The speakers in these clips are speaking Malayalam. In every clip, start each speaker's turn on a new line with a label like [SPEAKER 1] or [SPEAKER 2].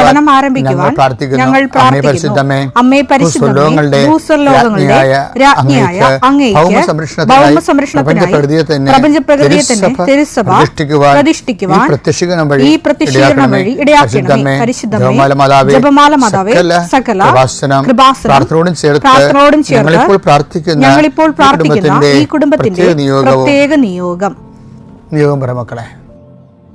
[SPEAKER 1] പഠനം ആരംഭിക്കുവാൻ ഞങ്ങൾ പ്രാർത്ഥിക്കുന്നു. അമ്മേ പരിശുദ്ധമേ ഭൂസ്വർലോകങ്ങളുടെ രാജ്ഞിയായ അങ്ങേക്ക് ഭൗമ സംരക്ഷണത്തിനായി പ്രപഞ്ച പ്രകൃതിയെ തന്നെ തിരുസഭ പ്രതിഷ്ഠിക്കുവാൻ ഈ പ്രത്യക്ഷീകരണം വഴി ഇടയാക്കണമേ. പരിശുദ്ധമേ ജപമാല മാതാവേ സകല
[SPEAKER 2] കൃപാസനോടും ചേർത്ത് ഞങ്ങളിപ്പോൾ പ്രാർത്ഥിക്കുന്ന
[SPEAKER 1] ഞങ്ങളിപ്പോൾ
[SPEAKER 2] ഈ
[SPEAKER 1] പ്രാർത്ഥിക്കുന്ന
[SPEAKER 2] കുടുംബത്തിന്റെ
[SPEAKER 1] ഈ കുടുംബത്തിന്റെ
[SPEAKER 2] പ്രത്യേക
[SPEAKER 1] പ്രത്യേക നിയോഗം.
[SPEAKER 2] നിയോഗം പറ മക്കളെ.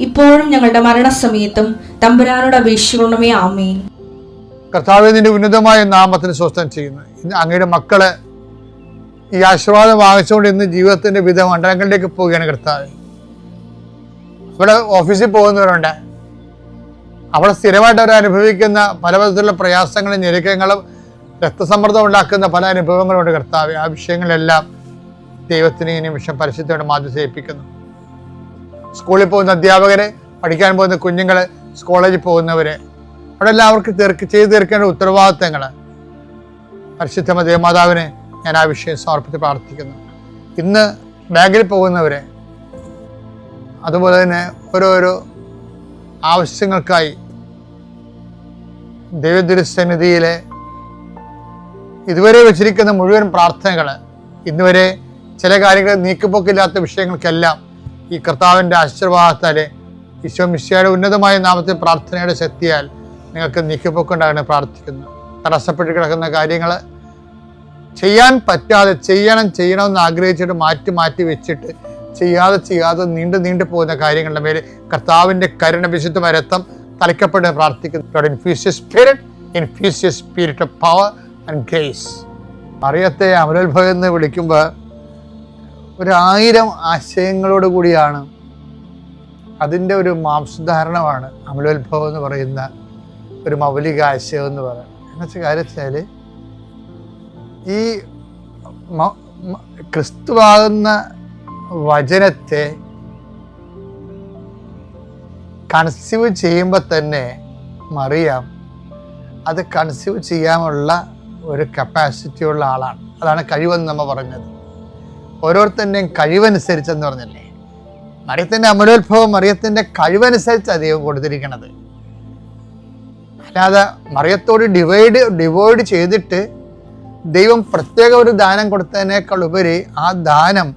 [SPEAKER 3] ഇപ്പോഴും ഞങ്ങളുടെ മരണസമയത്തും തമ്പുരാനോട് അപേക്ഷിക്കണമേ ആമേൻ.
[SPEAKER 2] കർത്താവെ നിന്റെ ഉന്നതമായ നാമത്തിന് സ്വസ്ഥം ചെയ്യുന്നു. അങ്ങയുടെ മക്കൾ ഈ ആശീർവാദം വാങ്ങിച്ചുകൊണ്ട് ഇന്ന് ജീവിതത്തിന്റെ വിധ മണ്ഡലങ്ങളിലേക്ക് പോവുകയാണ് കർത്താവ്. ഇവിടെ ഓഫീസിൽ പോകുന്നവരുണ്ട്. അവിടെ സ്ഥിരമായിട്ട് അവർ അനുഭവിക്കുന്ന പല വിധത്തിലുള്ള പ്രയാസങ്ങളും ഞെരുക്കങ്ങളും രക്തസമ്മർദ്ദം ഉണ്ടാക്കുന്ന പല അനുഭവങ്ങളുണ്ട് കർത്താവ്. ആ വിഷയങ്ങളെല്ലാം ദൈവത്തിന് ഈ നിമിഷം പരിശുദ്ധയുടെ മാധ്യസ്ഥ സ്കൂളിൽ പോകുന്ന അധ്യാപകരെ പഠിക്കാൻ പോകുന്ന കുഞ്ഞുങ്ങൾ കോളേജിൽ പോകുന്നവര്. അവിടെ എല്ലാവർക്കും തീർക്ക് ചെയ്തു തീർക്കേണ്ട ഉത്തരവാദിത്തങ്ങൾ പരിശുദ്ധ ദേവമാതാവിനെ ഞാൻ ആ വിഷയം സമർപ്പിച്ച് പ്രാർത്ഥിക്കുന്നു. ഇന്ന് ബാങ്കിൽ പോകുന്നവരെ അതുപോലെ തന്നെ ഓരോരോ ആവശ്യങ്ങൾക്കായി ദൈവദുരസന്നിധിയിലെ ഇതുവരെ വെച്ചിരിക്കുന്ന മുഴുവൻ പ്രാർത്ഥനകൾ ഇന്നുവരെ ചില കാര്യങ്ങൾ നീക്കുപോക്കില്ലാത്ത വിഷയങ്ങൾക്കെല്ലാം ഈ കർത്താവിന്റെ ആശീർവാദത്താലെ ഈശോ മിശിയുടെ ഉന്നതമായ നാമത്തിൽ പ്രാർത്ഥനയുടെ ശക്തിയാൽ നിങ്ങൾക്ക് നീക്കിപ്പോക്കുണ്ടാകണം പ്രാർത്ഥിക്കുന്നു. തടസ്സപ്പെട്ട് കിടക്കുന്ന കാര്യങ്ങൾ ചെയ്യാൻ പറ്റാതെ ചെയ്യണം ചെയ്യണമെന്ന് ആഗ്രഹിച്ചിട്ട് മാറ്റി മാറ്റി വെച്ചിട്ട് ചെയ്യാതെ ചെയ്യാതെ നീണ്ടു നീണ്ടു പോകുന്ന കാര്യങ്ങളുടെ മേലെ കർത്താവിന്റെ കരുണ വിശുദ്ധ രക്തം തലയ്ക്കപ്പെട്ട് പ്രാർത്ഥിക്കുന്നു. Infuse spirit infuse spirit of power and grace അറിയത്തെ അമലോത്ഭവം എന്ന് വിളിക്കുമ്പോൾ ഒരു ആയിരം ആശയങ്ങളോട് കൂടിയാണ് അതിന്റെ ഒരു മാംസധാരണമാണ് അമലോത്ഭവം എന്ന് പറയുന്ന ഒരു മൗലിക ആശയം എന്ന് പറയുന്നത്. എന്നുവെച്ചാൽ കാര്യം വെച്ചാൽ ഈ ക്രിസ്തുവാകുന്ന വചനത്തെ കൺസീവ് ചെയ്യുമ്പോൾ തന്നെ മറിയാം അത് കൺസീവ് ചെയ്യാനുള്ള ഒരു കപ്പാസിറ്റിയുള്ള ആളാണ്. അതാണ് കഴിവെന്ന് നമ്മൾ പറഞ്ഞത്. ഓരോരുത്തരുടെയും കഴിവനുസരിച്ചെന്ന് പറഞ്ഞല്ലേ? മറിയത്തിന്റെ അമലോത്ഭവം മറിയത്തിന്റെ കഴിവനുസരിച്ച് ദൈവം കൊടുത്തിരിക്കണത്. അല്ലാതെ മറിയത്തോട് ഡിവൈഡ് ഡിവൈഡ് ചെയ്തിട്ട് ദൈവം പ്രത്യേക ഒരു ദാനം കൊടുത്തതിനേക്കാൾ ഉപരി ആ ദാനം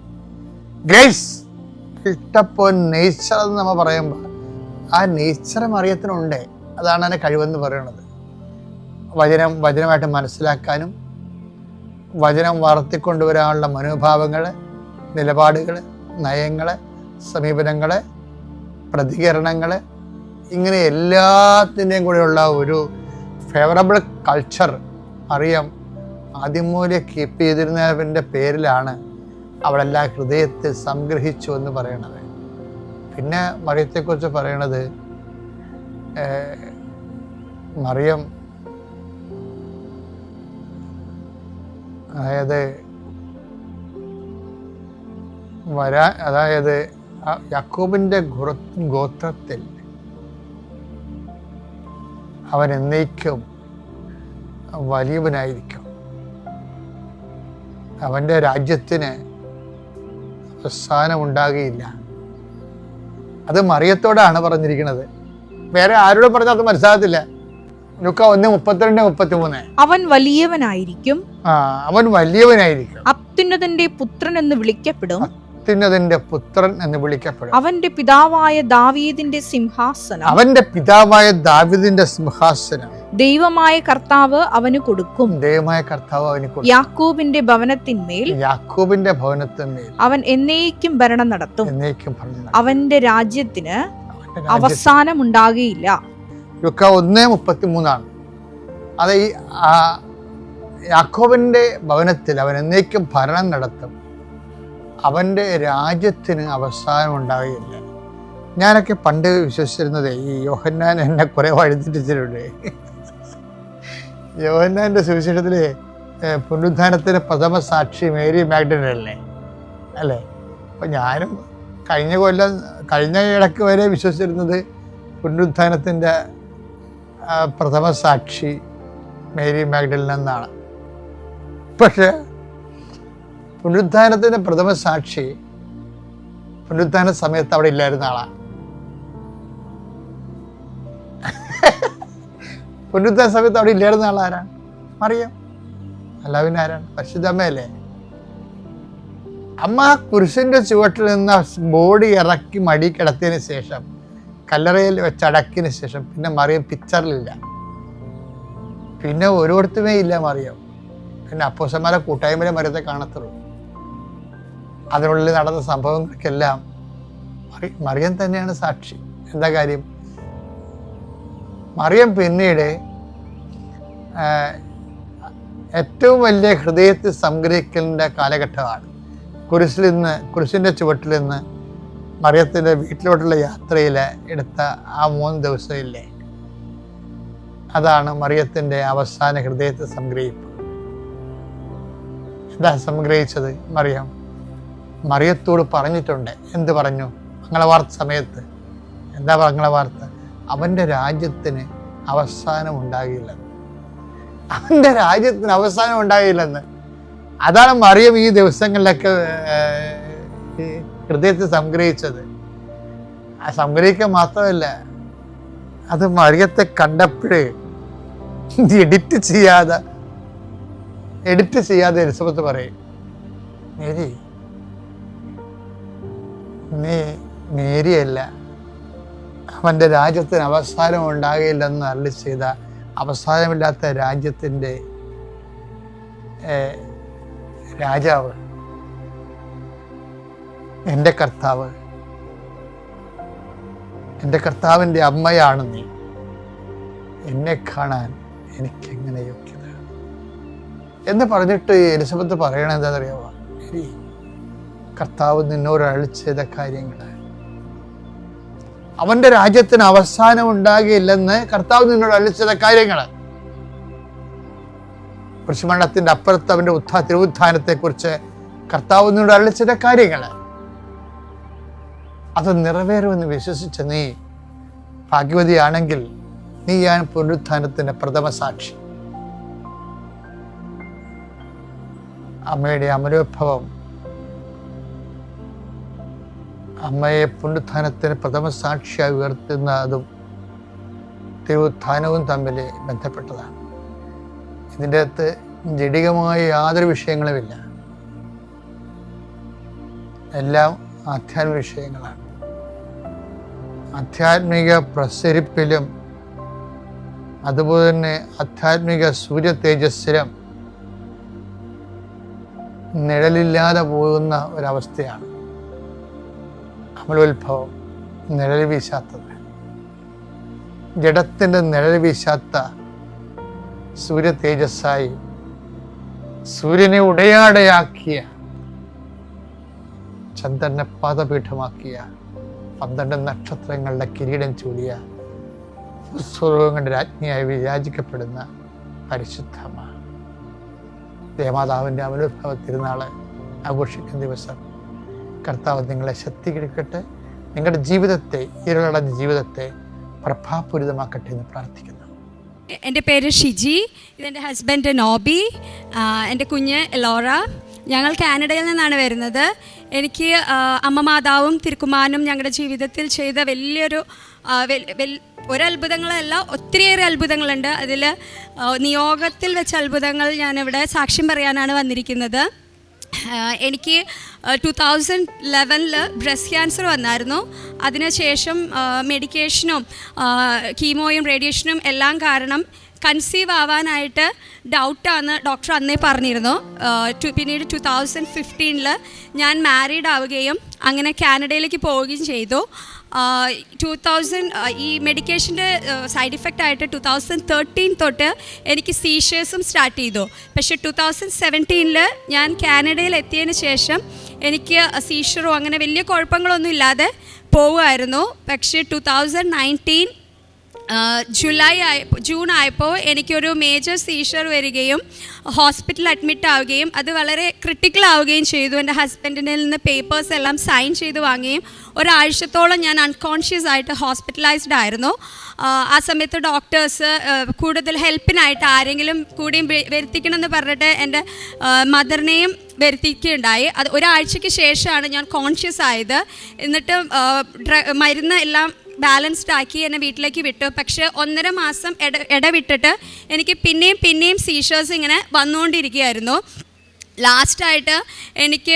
[SPEAKER 2] ഗ്രേസ് ഇഷ്ടപ്പോ നേച്ചർ എന്ന് നമ്മൾ പറയുമ്പോൾ ആ നേച്ചർ മറിയത്തിനുണ്ട്. അതാണ് അതിനെ കഴിവെന്ന് പറയുന്നത്. വചനം വചനമായിട്ട് മനസ്സിലാക്കാനും വചനം വളർത്തിക്കൊണ്ടുവരാനുള്ള മനോഭാവങ്ങൾ നിലപാടുകൾ നയങ്ങൾ സമീപനങ്ങൾ പ്രതികരണങ്ങൾ ഇങ്ങനെ എല്ലാത്തിന്റെയും കൂടെയുള്ള ഒരു ഫേവറബിൾ കൾച്ചർ അറിയാം. ആദ്യം മൂല്യ കീപ്പ് ചെയ്തിരുന്നവന്റെ പേരിലാണ് അവളെല്ലാം ഹൃദയത്തിൽ സംഗ്രഹിച്ചു എന്ന് പറയണത്. പിന്നെ മറിയത്തെക്കുറിച്ച് പറയണത് മറിയം അതായത് വരാ അതായത് യാക്കോബിന്റെ ഗോത്രത്തിൽ അവൻ എന്നേക്കും വലിയവനായിരിക്കും. അവന്റെ രാജ്യത്തിന് ഉണ്ടാകുകയില്ല അത് മറിയത്തോടാണ് പറഞ്ഞിരിക്കുന്നത്. വേറെ ആരോടും പറഞ്ഞാൽ അത് മനസ്സിലാകത്തില്ല. ഒന്ന് മുപ്പത്തിരണ്ട് മുപ്പത്തി
[SPEAKER 1] അവൻ വലിയവനായിരിക്കും.
[SPEAKER 2] അവൻ വലിയവനായിരിക്കും.
[SPEAKER 1] അത്യുന്നതന്റെ പുത്രൻ എന്ന് വിളിക്കപ്പെടും.
[SPEAKER 2] അത്യുന്നതിന്റെ പുത്രൻ എന്ന് വിളിക്കപ്പെടും.
[SPEAKER 1] അവന്റെ പിതാവായ ദാവീദിന്റെ സിംഹാസനം.
[SPEAKER 2] അവന്റെ പിതാവായ ദാവീദിന്റെ സിംഹാസനം.
[SPEAKER 1] ദൈവമായ കർത്താവ് അവന് കൊടുക്കും.
[SPEAKER 2] ദൈവമായ കർത്താവ് അവന് കൊടുക്കും.
[SPEAKER 1] യാക്കോബിന്റെ ഭവനത്തിന്മേൽ
[SPEAKER 2] യാക്കോബിന്റെ ഭവനത്തിന്മേൽ.
[SPEAKER 1] അവൻ എന്നേക്കും ഭരണം നടത്തും.
[SPEAKER 2] എന്നേക്കും ഭരണം
[SPEAKER 1] അവന്റെ രാജ്യത്തിന് അവസാനം ഉണ്ടാകുകയില്ല
[SPEAKER 2] ലുക്ക ഒന്ന് മുപ്പത്തി മൂന്നാണ് അത് ഈ ആ യാക്കോബിന്റെ ഭവനത്തിൽ അവൻ എന്നേക്കും ഭരണം നടത്തും. അവന്റെ രാജ്യത്തിന് അവസാനം ഉണ്ടാവുകയില്ല. ഞാനൊക്കെ പണ്ട് വിശ്വസിച്ചിരുന്നത് ഈ യോഹന്നാൻ എന്നെ കുറെ വഴുതിട്ടിട്ടുണ്ട് യോഹന്നാന്റെ സുവിശേഷത്തിൽ പുനരുദ്ധാനത്തിന് പ്രഥമ സാക്ഷി മേരി മാഗ്ഡൻ അല്ലേ? അല്ലേ? അപ്പൊ ഞാനും കഴിഞ്ഞ കൊല്ലം കഴിഞ്ഞ ഇടയ്ക്ക് വരെ വിശ്വസിച്ചിരുന്നത് പുനരുദ്ധാനത്തിന്റെ പ്രഥമ സാക്ഷി മേരി മാഗ്ഡലിൻ എന്നാണ്. പക്ഷെ പുനരുദ്ധാനത്തിന്റെ പ്രഥമ സാക്ഷി പുനരുദ്ധാന സമയത്ത് അവിടെ ഇല്ലായിരുന്ന ആളാണ് പുനരുദ്ധാന സമയത്ത് അവിടെ ഇല്ലായിരുന്ന ആളാരാണ് അറിയാം അല്ല പിന്നെ ആരാണ്? പരിശുദ്ധ അമ്മയല്ലേ? അമ്മ കുരിശിന്റെ ചുവട്ടിൽ നിന്ന് ബോഡി ഇറക്കി മടി കിടത്തിയതിന് ശേഷം കല്ലറയിൽ വെച്ച് അടക്കിന് ശേഷം പിന്നെ മറിയം പിക്ചറിലില്ല. പിന്നെ ഒരിടത്തുമേ ഇല്ല മറിയം. പിന്നെ അപ്പോസന്മാരെ കൂട്ടായ്മയിലെ മറിയത്തെ കാണത്തുള്ളൂ. അതിനുള്ളിൽ നടന്ന സംഭവങ്ങൾക്കെല്ലാം മറി- മറിയം തന്നെയാണ് സാക്ഷി. എന്താ കാര്യം? മറിയം പിന്നീട് ഏറ്റവും വലിയ ഹൃദയത്തിൽ സംഗ്രഹിക്കലിന്റെ കാലഘട്ടമാണ്. കുരിശിൽ നിന്ന് കുരിശിന്റെ ചുവട്ടിൽ നിന്ന് മറിയത്തിന്റെ വീട്ടിലോട്ടുള്ള യാത്രയിൽ എടുത്ത ആ മൂന്ന് ദിവസമില്ലേ അതാണ് മറിയത്തിന്റെ അവസാന ഹൃദയത്തെ സംഗ്രഹിപ്പ്. എന്താ സംഗ്രഹിച്ചത് മറിയം. മറിയത്തോട് പറഞ്ഞിട്ടുണ്ട്. എന്ത് പറഞ്ഞു? മംഗളവാർത്ത സമയത്ത്. എന്താ മംഗളവാർത്ത അവന്റെ രാജ്യത്തിന് അവസാനം ഉണ്ടാകില്ലെന്ന്. അവന്റെ രാജ്യത്തിന് അവസാനം ഉണ്ടാകില്ലെന്ന്. അതാണ് മറിയം ഈ ദിവസങ്ങളിലൊക്കെ ഹൃദയത്തിൽ സംഗ്രഹിച്ചത്. ആ സംഗ്രഹിക്കുക മാത്രമല്ല അത് മറിയത്തെ കണ്ടപ്പോഴേ എഡിറ്റ് ചെയ്യാതെ എഡിറ്റ് ചെയ്യാതെ എലിസബത്ത് പറയും മേരി നീ മേരിയല്ല. അവന്റെ രാജ്യത്തിന് അവസാനം ഉണ്ടാകില്ലെന്ന് അരളി ചെയ്ത അവസാനമില്ലാത്ത രാജ്യത്തിന്റെ രാജാവ് എന്റെ കർത്താവ് എന്റെ കർത്താവിന്റെ അമ്മയാണ് നീ. എന്നെ കാണാൻ എനിക്കെങ്ങനെ യോഗ്യത? എന്ന് പറഞ്ഞിട്ട് എലിസബത്ത് പറയണത് എന്താണെന്നറിയാമോ ശരി കർത്താവ് നിന്നോട് അഴിച്ചത കാര്യങ്ങൾ അവന്റെ രാജ്യത്തിന് അവസാനം ഉണ്ടാകില്ലെന്ന് കർത്താവ് നിന്നോട് അഴിച്ചത കാര്യങ്ങൾ കൃഷിമണ്ഡലത്തിന്റെ അപ്പുറത്ത് അവന്റെ ഉത്ഥാ തിരുവുത്ഥാനത്തെക്കുറിച്ച് കർത്താവ് നിന്നോട് അഴിച്ചത കാര്യങ്ങൾ അത് നിറവേറുമെന്ന് വിശ്വസിച്ച നീ ഭാഗ്യവതിയാണെങ്കിൽ നീയാണ് പുനരുത്ഥാനത്തിന്റെ പ്രഥമ സാക്ഷി. അമ്മയുടെ അമരോത്ഭവം അമ്മയെ പുനരുത്ഥാനത്തിന് പ്രഥമ സാക്ഷിയായി ഉയർത്തുന്നതും തിരുവുത്ഥാനവും തമ്മിൽ ബന്ധപ്പെട്ടതാണ്. ഇതിന്റെ അകത്ത് ജടികമായ യാതൊരു വിഷയങ്ങളുമില്ല. എല്ലാം ആധ്യാത്മിക വിഷയങ്ങളാണ്. ആധ്യാത്മിക പ്രസരിപ്പിലും അതുപോലെ തന്നെ ആധ്യാത്മിക സൂര്യ തേജസ്സിലും നിഴലില്ലാതെ പോകുന്ന ഒരവസ്ഥയാണ് അമലോത്ഭവം നിഴൽ വീശാത്തത്. ജഡത്തിന്റെ നിഴൽ വീശാത്ത സൂര്യ തേജസ്സായി സൂര്യനെ ഉടയാടയാക്കിയ ചന്ദ്രനെ പാദപീഠമാക്കിയ പന്ത്രണ്ട് നക്ഷത്രങ്ങളുടെ കിരീടം ചൂടിയ സ്വർഗങ്ങളുടെ രാജ്ഞിയായി വിരാജിക്കപ്പെടുന്ന പരിശുദ്ധമ്മ ദേവാതാവിന്റെ അമലോത്ഭവ തിരുനാൾ ആഘോഷിക്കുന്ന ദിവസം കർത്താവ് നിങ്ങളെ ശക്തീകരിക്കട്ടെ. നിങ്ങളുടെ ജീവിതത്തെ ഇരുളടഞ്ഞ ജീവിതത്തെ പ്രഭാപൂരിതമാക്കട്ടെ എന്ന് പ്രാർത്ഥിക്കുന്നു.
[SPEAKER 4] എന്റെ പേര് ഷിജി ഇതെന്റെ ഹസ്ബൻഡ് നോബി എന്റെ കുഞ്ഞ് ലോറ ഞങ്ങൾ കാനഡയിൽ നിന്നാണ് വരുന്നത്. എനിക്ക് അമ്മ മാതാവും തിരുക്കുമാനും ഞങ്ങളുടെ ജീവിതത്തിൽ ചെയ്ത വലിയൊരു ഒരത്ഭുതങ്ങളല്ല ഒത്തിരിയേറെ അത്ഭുതങ്ങളുണ്ട്. അതിൽ നിയോഗത്തിൽ വെച്ച അത്ഭുതങ്ങൾ ഞാനിവിടെ സാക്ഷ്യം പറയാനാണ് വന്നിരിക്കുന്നത്. എനിക്ക് ടു തൗസൻഡ് ലെവനിൽ ബ്രസ്റ്റ് ക്യാൻസർ വന്നായിരുന്നു. അതിനുശേഷം മെഡിക്കേഷനും കീമോയും റേഡിയേഷനും എല്ലാം കാരണം കൺസീവ് ആവാനായിട്ട് ഡൗട്ടാണ് ഡോക്ടർ അന്നേ പറഞ്ഞിരുന്നു. ടു- പിന്നീട് ടു തൗസൻഡ് ഫിഫ്റ്റീനിൽ ഞാൻ മാരീഡ് ആവുകയും അങ്ങനെ കാനഡയിലേക്ക് പോവുകയും ചെയ്തു. ടു തൗസൻഡ് ഈ മെഡിക്കേഷന്റെ സൈഡ് ഇഫക്റ്റ് ആയിട്ട് ടു തൗസൻഡ് തേർട്ടീൻ തൊട്ട് എനിക്ക് സീഷേഴ്സും സ്റ്റാർട്ട് ചെയ്തു. പക്ഷേ ടു തൗസൻഡ് സെവന്റീനിൽ ഞാൻ കാനഡയിൽ എത്തിയതിന് ശേഷം എനിക്ക് സീഷറോ അങ്ങനെ വലിയ കുഴപ്പങ്ങളൊന്നും ഇല്ലാതെ പോവുമായിരുന്നു പക്ഷേ ടു തൗസൻഡ് നയന്റീൻ ജൂലൈ ആയ ജൂൺ ആയപ്പോൾ എനിക്കൊരു മേജർ സീഷർ വരികയും ഹോസ്പിറ്റലിൽ അഡ്മിറ്റ് ആവുകയും അത് വളരെ ക്രിട്ടിക്കൽ ആവുകയും ചെയ്തു. എന്റെ ഹസ്ബൻഡിന്റെ നിന്ന് പേപ്പേഴ്സ് എല്ലാം സൈൻ ചെയ്ത് വാങ്ങുകയും ഒരാഴ്ചത്തോളം ഞാൻ അൺകോൺഷ്യസ് ആയിട്ട് ഹോസ്പിറ്റലൈസ്ഡ് ആയിരുന്നു. ആ, സമയത്ത് ഡോക്ടേഴ്സ് കൂടുതൽ ഹെൽപ്പിനായിട്ട് ആരെങ്കിലും കൂടിയും വരുത്തിക്കണമെന്ന് പറഞ്ഞിട്ട് എന്റെ മദറിനെയും വരുത്തിക്കുകയുണ്ടായി. അത് ഒരാഴ്ചയ്ക്ക് ശേഷമാണ് ഞാൻ കോൺഷ്യസ് ആയത്. എന്നിട്ട് മരുന്ന് എല്ലാം ബാലൻസ്ഡ് ആക്കി എന്നെ വീട്ടിലേക്ക് വിട്ടു. പക്ഷേ ഒന്നര മാസം ഇട ഇടവിട്ടിട്ട് എനിക്ക് പിന്നെയും പിന്നെയും സീഷേഴ്സ് ഇങ്ങനെ വന്നുകൊണ്ടിരിക്കുകയായിരുന്നു. ലാസ്റ്റായിട്ട് എനിക്ക്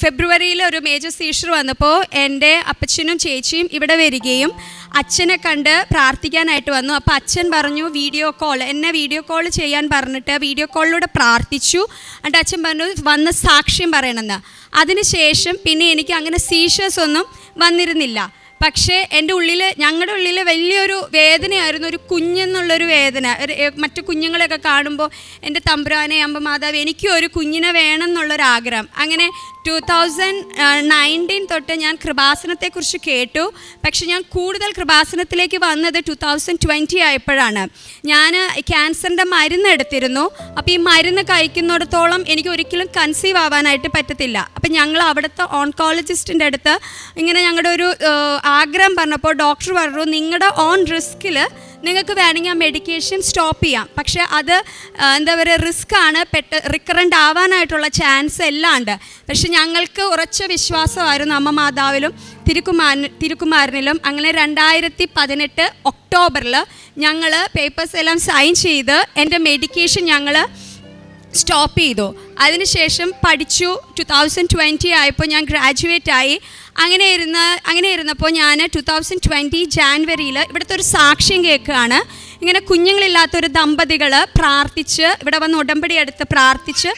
[SPEAKER 4] ഫെബ്രുവരിയിൽ ഒരു മേജർ സീഷർ വന്നപ്പോൾ എന്റെ അപ്പച്ചനും ചേച്ചിയും ഇവിടെ വരികയും അച്ഛനെ കണ്ട് പ്രാർത്ഥിക്കാനായിട്ട് വന്നു. അപ്പോൾ അച്ഛൻ പറഞ്ഞു വീഡിയോ കോൾ. എന്നെ വീഡിയോ കോൾ ചെയ്യാൻ പറഞ്ഞിട്ട് വീഡിയോ കോളിലൂടെ പ്രാർത്ഥിച്ചു. എന്നിട്ട് അച്ഛൻ പറഞ്ഞു വന്ന് സാക്ഷ്യം പറയണമെന്ന്. അതിനുശേഷം പിന്നെ എനിക്ക് അങ്ങനെ സീഷേഴ്സ് ഒന്നും വന്നിരുന്നില്ല. പക്ഷേ എന്റെ ഉള്ളിൽ ഞങ്ങളുടെ ഉള്ളിൽ വലിയൊരു വേദനയായിരുന്നു ഒരു കുഞ്ഞെന്നുള്ളൊരു വേദന. മറ്റു കുഞ്ഞുങ്ങളെയൊക്കെ കാണുമ്പോൾ എന്റെ തമ്പുരാനെ അമ്പ മാതാവ് എനിക്കും ഒരു കുഞ്ഞിനെ വേണം എന്നുള്ളൊരാഗ്രഹം അങ്ങനെ ടു തൗസൻഡ് നയന്റീൻ തൊട്ട് ഞാൻ കൃപാസനത്തെക്കുറിച്ച് കേട്ടു. പക്ഷെ ഞാൻ കൂടുതൽ കൃപാസനത്തിലേക്ക് വന്നത് ടു തൗസൻഡ് ട്വന്റി ആയപ്പോഴാണ്. ഞാൻ ക്യാൻസറിന്റെ മരുന്ന് എടുത്തിരുന്നു. അപ്പോൾ ഈ മരുന്ന് കഴിക്കുന്നിടത്തോളം എനിക്ക് ഒരിക്കലും കൺസീവ് ആവാനായിട്ട് പറ്റത്തില്ല. അപ്പം ഞങ്ങൾ അവിടുത്തെ ഓൺകോളജിസ്റ്റിന്റെ അടുത്ത് ഇങ്ങനെ ഞങ്ങളുടെ ഒരു ആഗ്രഹം പറഞ്ഞപ്പോൾ ഡോക്ടർ പറഞ്ഞു നിങ്ങളുടെ ഓൺ റിസ്കിൽ നിങ്ങൾക്ക് വേണമെങ്കിൽ ആ മെഡിക്കേഷൻ സ്റ്റോപ്പ് ചെയ്യാം. പക്ഷേ അത് എന്താ പറയുക റിസ്ക് ആണ്. പെട്ട റിക്കറന്റ് ആവാനായിട്ടുള്ള ചാൻസ് എല്ലാം ഉണ്ട്. പക്ഷെ ഞങ്ങൾക്ക് ഉറച്ച വിശ്വാസമായിരുന്നു അമ്മ മാതാവിലും തിരുക്കുമാരൻ തിരുക്കുമാരനിലും. അങ്ങനെ രണ്ടായിരത്തി പതിനെട്ട് ഒക്ടോബറിൽ ഞങ്ങൾ പേപ്പേഴ്സ് എല്ലാം സൈൻ ചെയ്ത് എന്റെ മെഡിക്കേഷൻ ഞങ്ങൾ സ്റ്റോപ്പ് ചെയ്തു. അതിനുശേഷം പഠിച്ചു. ടു തൗസൻഡ് ട്വന്റി ആയപ്പോൾ ഞാൻ ഗ്രാജുവേറ്റ് ആയി. അങ്ങനെ ഇരുന്ന അങ്ങനെ ഇരുന്നപ്പോൾ ഞാൻ ടു തൗസൻഡ് ട്വന്റി ജാൻവരിയിൽ ഇവിടുത്തെ ഒരു സാക്ഷ്യം കേൾക്കുകയാണ്. ഇങ്ങനെ കുഞ്ഞുങ്ങളില്ലാത്തൊരു ദമ്പതികൾ പ്രാർത്ഥിച്ച് ഇവിടെ വന്ന് ഉടമ്പടി എടുത്ത് പ്രാർത്ഥിച്ച്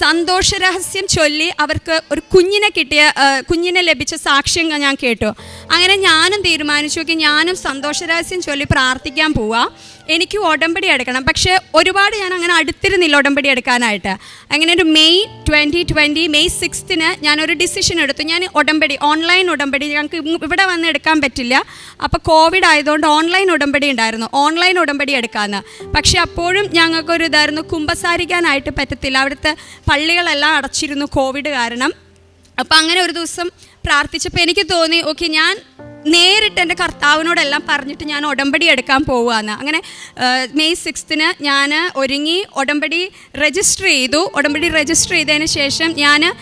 [SPEAKER 4] സന്തോഷരഹസ്യം ചൊല്ലി അവർക്ക് ഒരു കുഞ്ഞിനെ കിട്ടിയ കുഞ്ഞിനെ ലഭിച്ച സാക്ഷ്യം ഞാൻ കേട്ടു. അങ്ങനെ ഞാനും തീരുമാനിച്ചു നോക്കി ഞാനും സന്തോഷരഹസ്യം ചൊല്ലി പ്രാർത്ഥിക്കാൻ പോവാം. എനിക്ക് ഉടമ്പടി എടുക്കണം. പക്ഷേ ഒരുപാട് ഞാൻ അങ്ങനെ അടുത്തിരുന്നില്ല ഉടമ്പടി എടുക്കാനായിട്ട്. അങ്ങനെ ഒരു മെയ് ട്വന്റി ട്വന്റി മെയ് സിക്സ്തിന് ഞാനൊരു ഡിസിഷൻ എടുത്തു. ഞാൻ ഉടമ്പടി ഓൺലൈൻ ഉടമ്പടി ഞങ്ങൾക്ക് ഇവിടെ വന്ന് എടുക്കാൻ പറ്റില്ല. അപ്പോൾ കോവിഡ് ആയതുകൊണ്ട് ഓൺലൈൻ ഉടമ്പടി ഉണ്ടായിരുന്നു. ഓൺലൈൻ ഉടമ്പടി എടുക്കാമെന്ന് പക്ഷേ അപ്പോഴും ഞങ്ങൾക്കൊരു ഇതായിരുന്നു കുമ്പസാരിക്കാനായിട്ട് പറ്റത്തില്ല. അവിടുത്തെ പള്ളികളെല്ലാം അടച്ചിരുന്നു കോവിഡ് കാരണം. അപ്പോൾ അങ്ങനെ ഒരു ദിവസം പ്രാർത്ഥിച്ചപ്പോൾ എനിക്ക് തോന്നി ഓക്കെ ഞാൻ നേരിട്ട് എന്റെ കർത്താവിനോടെല്ലാം പറഞ്ഞിട്ട് ഞാൻ ഉടമ്പടി എടുക്കാൻ പോവുകയെന്ന് അങ്ങനെ മെയ് സിക്സ്തിന് ഞാൻ ഒരുങ്ങി ഉടമ്പടി രജിസ്റ്റർ ചെയ്തു. ഉടമ്പടി രജിസ്റ്റർ ചെയ്തതിന് ശേഷം ഞാൻ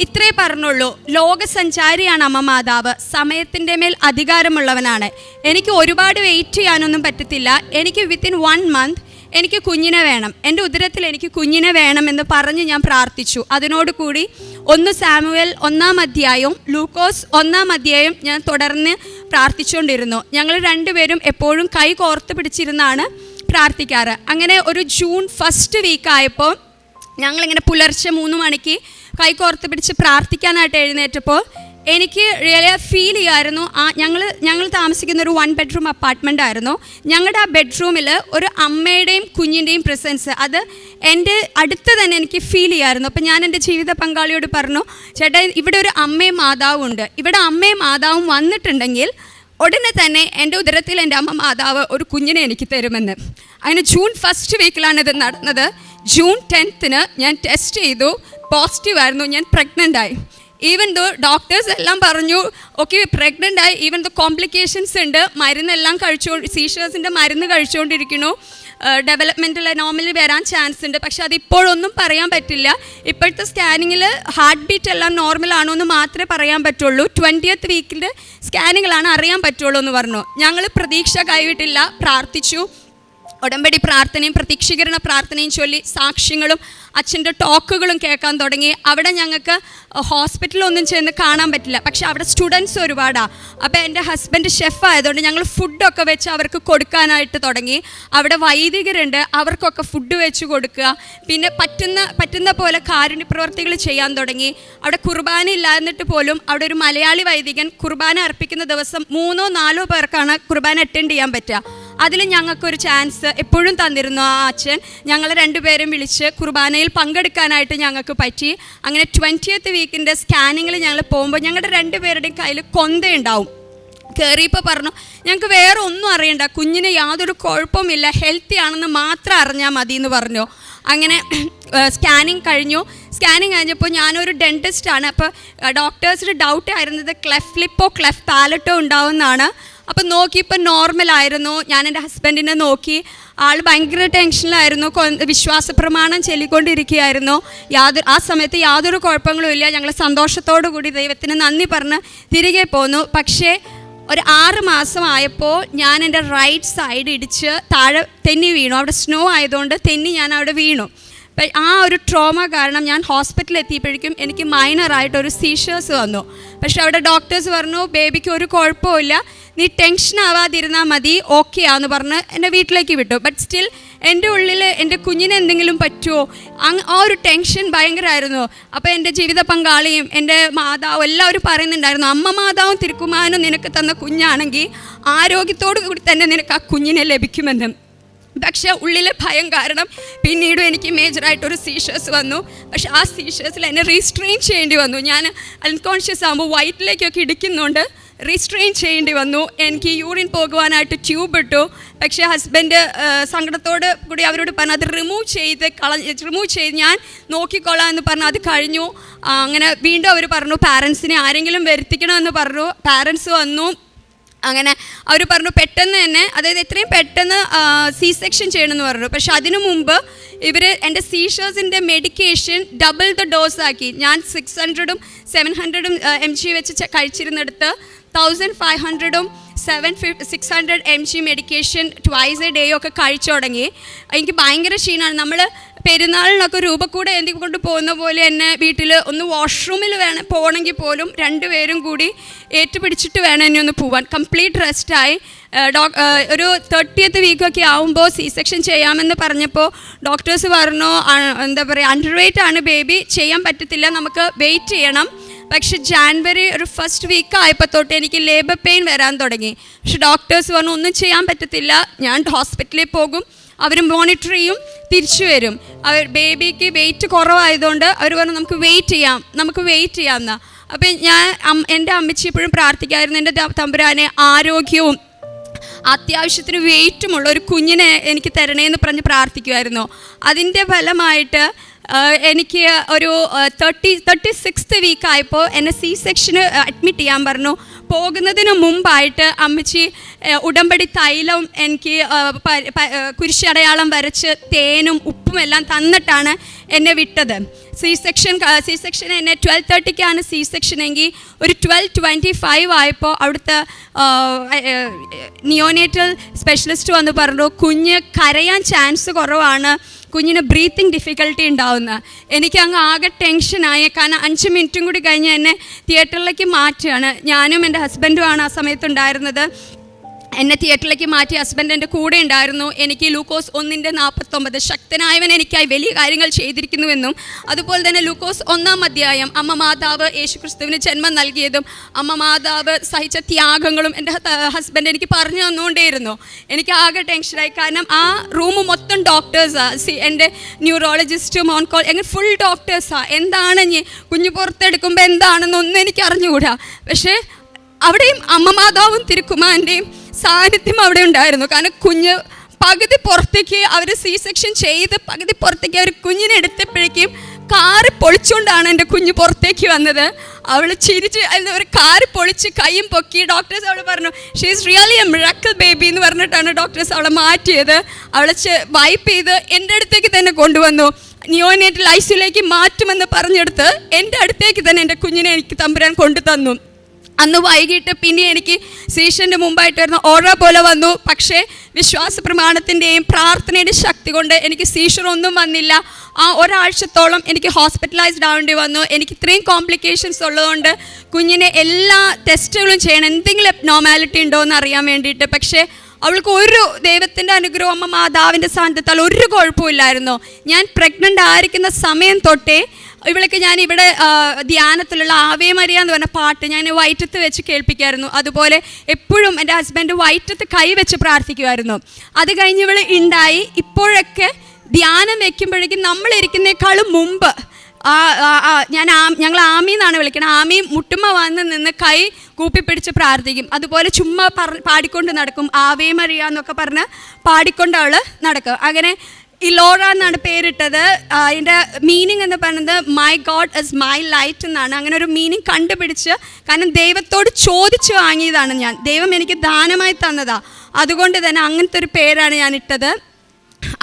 [SPEAKER 4] ഇത്രേ പറഞ്ഞുള്ളൂ. ലോകസഞ്ചാരിയാണ് അമ്മ മാതാവ്. സമയത്തിന്റെ മേൽ അധികാരമുള്ളവനാണ്. എനിക്ക് ഒരുപാട് വെയിറ്റ് ചെയ്യാനൊന്നും പറ്റത്തില്ല. എനിക്ക് വിത്തിൻ വൺ മന്ത് എനിക്ക് കുഞ്ഞിനെ വേണം. എന്റെ ഉദരത്തിൽ എനിക്ക് കുഞ്ഞിനെ വേണമെന്ന് പറഞ്ഞ് ഞാൻ പ്രാർത്ഥിച്ചു. അതിനോട് കൂടി ഒന്ന് സാമുവൽ ഒന്നാം അധ്യായവും ലൂക്കോസ് ഒന്നാം അധ്യായവും ഞാൻ തുടർന്ന് പ്രാർത്ഥിച്ചുകൊണ്ടിരുന്നു. ഞങ്ങൾ രണ്ടുപേരും എപ്പോഴും കൈ കോർത്ത് പിടിച്ചിരുന്നാണ് പ്രാർത്ഥിക്കാറ്. അങ്ങനെ ഒരു ജൂൺ ഫസ്റ്റ് വീക്കായപ്പോൾ ഞങ്ങളിങ്ങനെ പുലർച്ചെ മൂന്ന് മണിക്ക് കൈ കോർത്ത് പിടിച്ച് പ്രാർത്ഥിക്കാനായിട്ട് എഴുന്നേറ്റപ്പോൾ എനിക്ക് റിയലി ഫീൽ ചെയ്യായിരുന്നു. ആ ഞങ്ങൾ ഞങ്ങൾ താമസിക്കുന്ന ഒരു വൺ ബെഡ്റൂം അപ്പാർട്ട്മെന്റ് ആയിരുന്നു. ഞങ്ങളുടെ ആ ബെഡ്റൂമിൽ ഒരു അമ്മയുടെയും കുഞ്ഞിന്റെയും പ്രസൻസ് അത് എന്റെ അടുത്ത് തന്നെ എനിക്ക് ഫീൽ ചെയ്യായിരുന്നു. അപ്പം ഞാൻ എന്റെ ജീവിത പങ്കാളിയോട് പറഞ്ഞു ചേട്ടാ ഇവിടെ ഒരു അമ്മയും മാതാവും ഉണ്ട്. ഇവിടെ അമ്മയും മാതാവും വന്നിട്ടുണ്ടെങ്കിൽ ഉടനെ തന്നെ എന്റെ ഉദരത്തിൽ എന്റെ അമ്മ മാതാവ് ഒരു കുഞ്ഞിനെ എനിക്ക് തരുമെന്ന്. അങ്ങനെ ജൂൺ ഫസ്റ്റ് വീക്കിലാണ് ഇത് നടന്നത്. ജൂൺ ടെൻത്തിന് ഞാൻ ടെസ്റ്റ് ചെയ്തു. പോസിറ്റീവ് ആയിരുന്നു. ഞാൻ പ്രഗ്നന്റ് ആയി. ഈവൻ ദോ ഡോക്ടേഴ്സ് എല്ലാം പറഞ്ഞു ഓക്കെ പ്രഗ്നന്റ് ആയി ഈവൻ ദോ കോംപ്ലിക്കേഷൻസ് ഉണ്ട് മരുന്നെല്ലാം കഴിച്ചോ സീഷേഴ്സിന്റെ മരുന്ന് കഴിച്ചുകൊണ്ടിരിക്കുന്നു ഡെവലപ്മെന്റിൽ നോർമലി വരാൻ ചാൻസ് ഉണ്ട്. പക്ഷെ അതിപ്പോഴൊന്നും പറയാൻ പറ്റില്ല. ഇപ്പോഴത്തെ സ്കാനിങ്ങിൽ ഹാർട്ട് ബീറ്റ് എല്ലാം നോർമൽ ആണോ എന്ന് മാത്രമേ പറയാൻ പറ്റുള്ളൂ. ട്വന്റിയത്ത് വീക്കിന്റെ സ്കാനിങ്ങിലാണ് അറിയാൻ പറ്റുള്ളൂ എന്ന് പറഞ്ഞു. ഞങ്ങൾ പ്രതീക്ഷ കൈവിട്ടില്ല പ്രാർത്ഥിച്ചു. ഉടമ്പടി പ്രാർത്ഥനയും പ്രതീക്ഷീകരണ പ്രാർത്ഥനയും ചൊല്ലി സാക്ഷ്യങ്ങളും അച്ഛന്റെ ടോക്കുകളും കേൾക്കാൻ തുടങ്ങി. അവിടെ ഞങ്ങൾക്ക് ഹോസ്പിറ്റലൊന്നും ചെന്ന് കാണാൻ പറ്റില്ല. പക്ഷെ അവിടെ സ്റ്റുഡൻസ് ഒരുപാടാണ് അപ്പോൾ എന്റെ ഹസ്ബൻഡ് ഷെഫ് ആയതുകൊണ്ട് ഞങ്ങൾ ഫുഡൊക്കെ വെച്ച് അവർക്ക് കൊടുക്കാനായിട്ട് തുടങ്ങി. അവിടെ വൈദികരുണ്ട് അവർക്കൊക്കെ ഫുഡ് വെച്ച് കൊടുക്കുക. പിന്നെ പറ്റുന്ന പറ്റുന്ന പോലെ കാരുണ്യ പ്രവർത്തികൾ ചെയ്യാൻ തുടങ്ങി. അവിടെ കുർബാന ഇല്ലാന്നിട്ട് പോലും അവിടെ ഒരു മലയാളി വൈദികൻ കുർബാന അർപ്പിക്കുന്ന ദിവസം മൂന്നോ നാലോ പേർക്കാണ് കുർബാന അറ്റൻഡ് ചെയ്യാൻ പറ്റുക. അതിൽ ഞങ്ങൾക്കൊരു ചാൻസ് എപ്പോഴും തന്നിരുന്നു ആ അച്ഛൻ. ഞങ്ങൾ രണ്ടുപേരും വിളിച്ച് കുർബാനയിൽ പങ്കെടുക്കാനായിട്ട് ഞങ്ങൾക്ക് പറ്റി. അങ്ങനെ ട്വന്റിയത്ത് വീക്കിന്റെ സ്കാനിങ്ങിൽ ഞങ്ങൾ പോകുമ്പോൾ ഞങ്ങളുടെ രണ്ടുപേരുടെയും കയ്യിൽ കൊന്തയുണ്ടാവും കയറിയപ്പോൾ പറഞ്ഞു ഞങ്ങൾക്ക് വേറെ ഒന്നും അറിയണ്ട. കുഞ്ഞിന് യാതൊരു കുഴപ്പമില്ല ഹെൽത്തി ആണെന്ന് മാത്രം അറിഞ്ഞാൽ മതി എന്ന് പറഞ്ഞു. അങ്ങനെ സ്കാനിങ് കഴിഞ്ഞു. സ്കാനിങ് കഴിഞ്ഞപ്പോൾ ഞാനൊരു ഡെന്റിസ്റ്റാണ് അപ്പോൾ ഡോക്ടേഴ്സിന് ഡൗട്ട് ആയിരുന്നത് ക്ലെഫ് ലിപ്പോ ക്ലെഫ് പാലറ്റോ ഉണ്ടാവുമെന്നാണ്. അപ്പം നോക്കി നോക്കിയപ്പോൾ നോർമലായിരുന്നു ഞാൻ എന്റെ ഹസ്ബൻഡിനെ നോക്കി. ആൾ ഭയങ്കര ടെൻഷനിലായിരുന്നു വിശ്വാസ പ്രമാണം ചൊല്ലിക്കൊണ്ടിരിക്കുകയായിരുന്നു. യാതൊരു ആ സമയത്ത് യാതൊരു കുഴപ്പങ്ങളും ഇല്ല. ഞങ്ങൾ സന്തോഷത്തോടു കൂടി ദൈവത്തിന് നന്ദി പറഞ്ഞ് തിരികെ പോന്നു. പക്ഷേ ഒരു ആറ് മാസമായപ്പോൾ ഞാൻ എന്റെ റൈറ്റ് സൈഡ് ഇടിച്ച് താഴെ തെന്നി വീണു. അവിടെ സ്നോ ആയതുകൊണ്ട് തെന്നി ഞാൻ അവിടെ വീണു. ആ ഒരു ട്രോമ കാരണം ഞാൻ ഹോസ്പിറ്റലിൽ എത്തിയപ്പോഴേക്കും എനിക്ക് മൈനറായിട്ട് ഒരു സീഷേഴ്സ് വന്നു. പക്ഷെ അവിടെ ഡോക്ടേഴ്സ് പറഞ്ഞു ബേബിക്ക് ഒരു കുഴപ്പമില്ല നീ ടെൻഷൻ ആവാതിരുന്നാൽ മതി. ഓക്കെ ആന്ന് പറഞ്ഞ് എന്റെ വീട്ടിലേക്ക് വിട്ടു. ബട്ട് സ്റ്റിൽ എന്റെ ഉള്ളിൽ എന്റെ കുഞ്ഞിന് എന്തെങ്കിലും പറ്റുമോ അങ് ആ ഒരു ടെൻഷൻ ഭയങ്കരമായിരുന്നു അപ്പോൾ എന്റെ ജീവിത പങ്കാളിയും എന്റെ മാതാവും എല്ലാവരും പറയുന്നുണ്ടായിരുന്നു അമ്മ മാതാവും തിരുക്കുമാനും നിനക്ക് തന്ന കുഞ്ഞാണെങ്കിൽ ആരോഗ്യത്തോടു കൂടി തന്നെ നിനക്ക് ആ കുഞ്ഞിനെ ലഭിക്കുമെന്ന്. പക്ഷേ ഉള്ളിലെ ഭയം കാരണം പിന്നീടും എനിക്ക് മേജറായിട്ടൊരു സീഷേഴ്സ് വന്നു. പക്ഷേ ആ സീഷേഴ്സിൽ എന്നെ റീസ്ട്രെയിൻ ചെയ്യേണ്ടി വന്നു. ഞാൻ അൺകോൺഷ്യസ് ആകുമ്പോൾ വയറ്റിലേക്കൊക്കെ ഇടിക്കുന്നുണ്ട് റീസ്ട്രെയിൻ ചെയ്യേണ്ടി വന്നു. എനിക്ക് യൂറിൻ പോകുവാനായിട്ട് ട്യൂബ് ഇട്ടു. പക്ഷേ ഹസ്ബൻഡ് സങ്കടത്തോട് കൂടി അവരോട് പറഞ്ഞു അത് റിമൂവ് ചെയ്ത് കളഞ്ഞ് റിമൂവ് ചെയ്ത് ഞാൻ നോക്കിക്കൊള്ളാം എന്ന് പറഞ്ഞു. അത് കഴിഞ്ഞു. അങ്ങനെ വീണ്ടും അവർ പറഞ്ഞു പാരൻസിനെ ആരെങ്കിലും വരുത്തിക്കണമെന്ന് പറഞ്ഞു. പാരൻസ് വന്നു. അങ്ങനെ അവർ പറഞ്ഞു പെട്ടെന്ന് തന്നെ അതായത് എത്രയും പെട്ടെന്ന് സി സെക്ഷൻ ചെയ്യണമെന്ന് പറഞ്ഞു. പക്ഷെ അതിനു മുമ്പ് ഇവർ എന്റെ സീഷേഴ്സിന്റെ മെഡിക്കേഷൻ ഡബിൾ ദ ഡോസ് ആക്കി. ഞാൻ സിക്സ് ഹൺഡ്രഡും സെവൻ ഹൺഡ്രഡും എം ജി വെച്ച് കഴിച്ചിരുന്നെടുത്ത് thousand five ഹൺഡ്രഡും seven fifty six hundred M G medication twice a day ഒക്കെ കഴിച്ചു തുടങ്ങി. എനിക്ക് ഭയങ്കര ക്ഷീണമാണ്. നമ്മൾ പെരുന്നാളിനൊക്കെ രൂപക്കൂടെ എന്തി കൊണ്ട് പോകുന്ന പോലെ എന്നെ വീട്ടിൽ ഒന്ന് വാഷ്റൂമിൽ വേണം പോകണമെങ്കിൽ പോലും രണ്ടുപേരും കൂടി ഏറ്റുപിടിച്ചിട്ട് വേണം എന്നെ ഒന്ന് പോവാൻ. കംപ്ലീറ്റ് റെസ്റ്റായി ഡോ ഒരു തേർട്ടിയത്ത് വീക്കൊക്കെ ആവുമ്പോൾ സി സെക്ഷൻ ചെയ്യാമെന്ന് പറഞ്ഞപ്പോൾ ഡോക്ടേഴ്സ് പറഞ്ഞു "ആ, എന്താ പറയുക അണ്ടർ ആണ് ബേബി ചെയ്യാൻ പറ്റത്തില്ല നമുക്ക് വെയിറ്റ് ചെയ്യണം. പക്ഷെ ജാൻവരി ഒരു ഫസ്റ്റ് വീക്ക് ആയപ്പോൾ തൊട്ട് എനിക്ക് ലേബർ പെയിൻ വരാൻ തുടങ്ങി. പക്ഷെ ഡോക്ടേഴ്സ് പറഞ്ഞു ഒന്നും ചെയ്യാൻ പറ്റത്തില്ല ഞാൻ ഹോസ്പിറ്റലിൽ പോകും. അവർ മോണിറ്റർ ചെയ്യും തിരിച്ചു വരും. അവർ ബേബിക്ക് വെയിറ്റ് കുറവായതുകൊണ്ട് അവർ പറഞ്ഞു നമുക്ക് വെയിറ്റ് ചെയ്യാം നമുക്ക് വെയിറ്റ് ചെയ്യാം. എന്നാ അപ്പം ഞാൻ എന്റെ അമ്മച്ചി എപ്പോഴും പ്രാർത്ഥിക്കായിരുന്നു എന്റെ തമ്പുരാനെ ആരോഗ്യവും അത്യാവശ്യത്തിന് വെയിറ്റുമുള്ള ഒരു കുഞ്ഞിനെ എനിക്ക് തരണേന്ന് പറഞ്ഞ് പ്രാർത്ഥിക്കുമായിരുന്നു അതിന്റെ ഫലമായിട്ട് എനിക്ക് ഒരു തേർട്ടി തേർട്ടി സിക്സ്ത് വീക്കായപ്പോൾ എന്നെ സി സെക്ഷന് അഡ്മിറ്റ് ചെയ്യാൻ പറഞ്ഞു. പോകുന്നതിന് മുമ്പായിട്ട് അമ്മച്ചി ഉടമ്പടി തൈലം എനിക്ക് കുരിശടയാളം വരച്ച് തേനും ഉപ്പും എല്ലാം തന്നിട്ടാണ് എന്നെ വിട്ടത്. സി സെക്ഷൻ സി സെക്ഷൻ എന്നെ ട്വൽവ് തേർട്ടിക്കാണ് സി സെക്ഷൻ എങ്കിൽ ഒരു ട്വൽവ് ട്വന്റി ഫൈവ് ആയപ്പോൾ അവിടുത്തെ നിയോനേറ്റൽ സ്പെഷ്യലിസ്റ്റ് വന്ന് പറഞ്ഞു കുഞ്ഞ് കരയാൻ ചാൻസ് കുറവാണ്. കുഞ്ഞിന് ബ്രീത്തിങ് ഡിഫിക്കൽട്ടി ഉണ്ടാവുന്ന. എനിക്ക് അങ്ങ് ആകെ ടെൻഷനായി കാരണം അഞ്ച് മിനിറ്റും കൂടി കഴിഞ്ഞ് എന്നെ തിയേറ്ററിലേക്ക് മാറ്റുകയാണ്. ഞാനും എന്റെ ഹസ്ബൻഡുമാണ് ആ സമയത്ത് ഉണ്ടായിരുന്നത്. എന്നെ തിയേറ്ററിലേക്ക് മാറ്റി ഹസ്ബൻഡ് എന്റെ കൂടെ ഉണ്ടായിരുന്നു. എനിക്ക് ലൂക്കോസ് ഒന്നിന്റെ നാൽപ്പത്തൊമ്പത് ശക്തനായവൻ എനിക്കായി വലിയ കാര്യങ്ങൾ ചെയ്തിരിക്കുന്നുവെന്നും അതുപോലെ തന്നെ ലൂക്കോസ് ഒന്നാം അധ്യായം അമ്മ മാതാവ് യേശുക്രിസ്തുവിന് ജന്മം നൽകിയതും അമ്മ മാതാവ് സഹിച്ച ത്യാഗങ്ങളും എന്റെ ഹസ്ബൻഡ് എനിക്ക് പറഞ്ഞു തന്നുകൊണ്ടേയിരുന്നു. എനിക്ക് ആകെ ടെൻഷനായി കാരണം ആ റൂം മൊത്തം ഡോക്ടേഴ്സാണ് സി എന്റെ ന്യൂറോളജിസ്റ്റും ഓൺകോൾ എങ്ങനെ ഫുൾ ഡോക്ടേഴ്സാണ് എന്താണ് ഇനി കുഞ്ഞു പുറത്തെടുക്കുമ്പോൾ എന്താണെന്നൊന്നും എനിക്ക് അറിഞ്ഞുകൂടാ പക്ഷേ അവിടെയും അമ്മ മാതാവും തിരുക്കുമാന്റെയും സാന്നിധ്യം അവിടെ ഉണ്ടായിരുന്നു. കാരണം കുഞ്ഞ് പകുതി പുറത്തേക്ക് അവർ സി സെക്ഷൻ ചെയ്ത് പകുതി പുറത്തേക്ക് അവർ കുഞ്ഞിനെ എടുത്തപ്പോഴേക്കും കാറ് പൊളിച്ചുകൊണ്ടാണ് എന്റെ കുഞ്ഞ് പുറത്തേക്ക് വന്നത്. അവൾ ചിരിച്ച് അതിന് ഒരു കാറ് പൊളിച്ച് കൈയും പൊക്കി ഡോക്ടേഴ്സ് അവൾ പറഞ്ഞു she is really a miracle baby എന്ന് പറഞ്ഞിട്ടാണ് ഡോക്ടേഴ്സ് അവളെ മാറ്റിയത്. അവളെ വൈപ്പ് ചെയ്ത് എന്റെ അടുത്തേക്ക് തന്നെ കൊണ്ടുവന്നു. നിയോനേറ്റൽ ഐസിയുലേക്ക് മാറ്റുമെന്ന് പറഞ്ഞെടുത്ത് എന്റെ അടുത്തേക്ക് തന്നെ എന്റെ കുഞ്ഞിനെ എനിക്ക് തമ്പുരാൻ കൊണ്ടു തന്നു അന്ന് വൈകിട്ട് പിന്നെ എനിക്ക് സീഷന്റെ മുമ്പായിട്ട് വരുന്ന ഓറ പോലെ വന്നു. പക്ഷേ വിശ്വാസ പ്രമാണത്തിന്റെയും പ്രാർത്ഥനയുടെയും ശക്തി കൊണ്ട് എനിക്ക് സീഷർ ഒന്നും വന്നില്ല. ആ ഒരാഴ്ചത്തോളം എനിക്ക് ഹോസ്പിറ്റലൈസ്ഡ് ആവേണ്ടി വന്നു. എനിക്ക് ഇത്രയും കോംപ്ലിക്കേഷൻസ് ഉള്ളതുകൊണ്ട് കുഞ്ഞിനെ എല്ലാ ടെസ്റ്റുകളും ചെയ്യണം. എന്തെങ്കിലും നോർമാലിറ്റി ഉണ്ടോ എന്ന് അറിയാൻ വേണ്ടിയിട്ട്. പക്ഷേ അവൾക്ക് ഒരു ദൈവത്തിന്റെ അനുഗ്രഹം അമ്മ മാതാവിന്റെ സാന്നിധ്യത്താൽ ഒരു കുഴപ്പമില്ലായിരുന്നു. ഞാൻ പ്രഗ്നന്റ് ആയിരിക്കുന്ന സമയം തൊട്ടേ ഇവൾക്ക് ഞാൻ ഇവിടെ ധ്യാനത്തിലുള്ള ആവേ മരിയ എന്ന് പറഞ്ഞ പാട്ട് ഞാൻ വയറ്റത്ത് വെച്ച് കേൾപ്പിക്കായിരുന്നു. അതുപോലെ എപ്പോഴും എന്റെ ഹസ്ബൻഡ് വയറ്റത്ത് കൈ വെച്ച് പ്രാർത്ഥിക്കുമായിരുന്നു. അത് കഴിഞ്ഞ് ഇവൾ ഉണ്ടായി ഇപ്പോഴൊക്കെ ധ്യാനം വെക്കുമ്പോഴേക്കും നമ്മളിരിക്കുന്നേക്കാളും മുമ്പ് ഞാൻ ആ ഞങ്ങൾ ആമി എന്നാണ് വിളിക്കുന്നത് ആമി മുട്ടുമ്മ വന്ന് നിന്ന് കൈ കൂപ്പിപ്പിടിച്ച് പ്രാർത്ഥിക്കും. അതുപോലെ ചുമ്മാ പാടിക്കൊണ്ട് നടക്കും. ആവേ മറിയ എന്നൊക്കെ പറഞ്ഞ് പാടിക്കൊണ്ട് അവൾ നടക്കും. അങ്ങനെ ഇലോറ എന്നാണ് പേരിട്ടത്. അതിന്റെ മീനിങ് എന്ന് പറയുന്നത് my God is my light എന്നാണ്. അങ്ങനെ ഒരു മീനിങ് കണ്ടുപിടിച്ച് കാരണം ദൈവത്തോട് ചോദിച്ചു വാങ്ങിയതാണ് ഞാൻ. ദൈവം എനിക്ക് ദാനമായി തന്നതാണ് അതുകൊണ്ട് തന്നെ അങ്ങനത്തെ ഒരു പേരാണ് ഞാൻ ഇട്ടത്.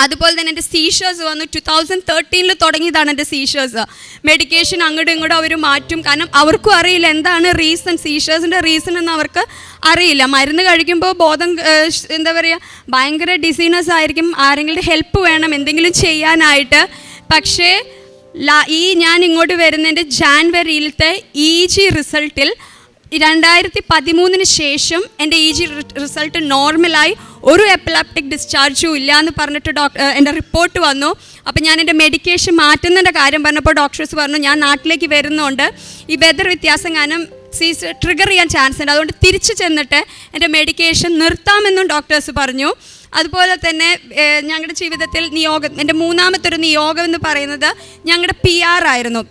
[SPEAKER 4] അതുപോലെ തന്നെ എന്റെ സീഷേഴ്സ് വന്നു. ടു തൗസൻഡ് തേർട്ടീനിൽ തുടങ്ങിയതാണ് എന്റെ സീഷേഴ്സ് മെഡിക്കേഷൻ അങ്ങോട്ടും ഇങ്ങോട്ടും അവർ മാറ്റും. കാരണം അവർക്കും അറിയില്ല എന്താണ് റീസൺ സീഷേഴ്സിന്റെ റീസൺ എന്ന് അവർക്ക് അറിയില്ല. മരുന്ന് കഴിക്കുമ്പോൾ ബോധം എന്താ പറയുക ഭയങ്കര ഡിസീനസ് ആയിരിക്കും. ആരെങ്കിലും ഹെൽപ്പ് വേണം എന്തെങ്കിലും ചെയ്യാനായിട്ട്. പക്ഷേ ഈ ഞാൻ ഇങ്ങോട്ട് വരുന്നതിന്റെ ജാൻവരിയിലത്തെ ഇ ജി റിസൾട്ടിൽ രണ്ടായിരത്തി പതിമൂന്നിന് ശേഷം എന്റെ ഇ ജി റിസൾട്ട് നോർമലായി ഒരു എപ്പിലാപ്റ്റിക് ഡിസ്ചാർജും ഇല്ല എന്ന് പറഞ്ഞിട്ട് ഡോക്ടർ എന്റെ റിപ്പോർട്ട് വന്നു. അപ്പോൾ ഞാൻ എന്റെ മെഡിക്കേഷൻ മാറ്റുന്നതിന്റെ കാര്യം പറഞ്ഞപ്പോൾ ഡോക്ടേഴ്സ് പറഞ്ഞു ഞാൻ നാട്ടിലേക്ക് വരുന്നുണ്ട്. ഈ വെതർ വ്യത്യാസം കാരണം സീസ് ട്രിഗർ ചെയ്യാൻ ചാൻസ് ഉണ്ട്. അതുകൊണ്ട് തിരിച്ചു ചെന്നിട്ട് എന്റെ മെഡിക്കേഷൻ നിർത്താമെന്നും ഡോക്ടേഴ്സ് പറഞ്ഞു. അതുപോലെ തന്നെ ഞങ്ങളുടെ ജീവിതത്തിൽ നിയോഗം എന്റെ മൂന്നാമത്തെ ഒരു നിയോഗം എന്ന് പറയുന്നത് ഞങ്ങളുടെ പി ആർ ആയിരുന്നു.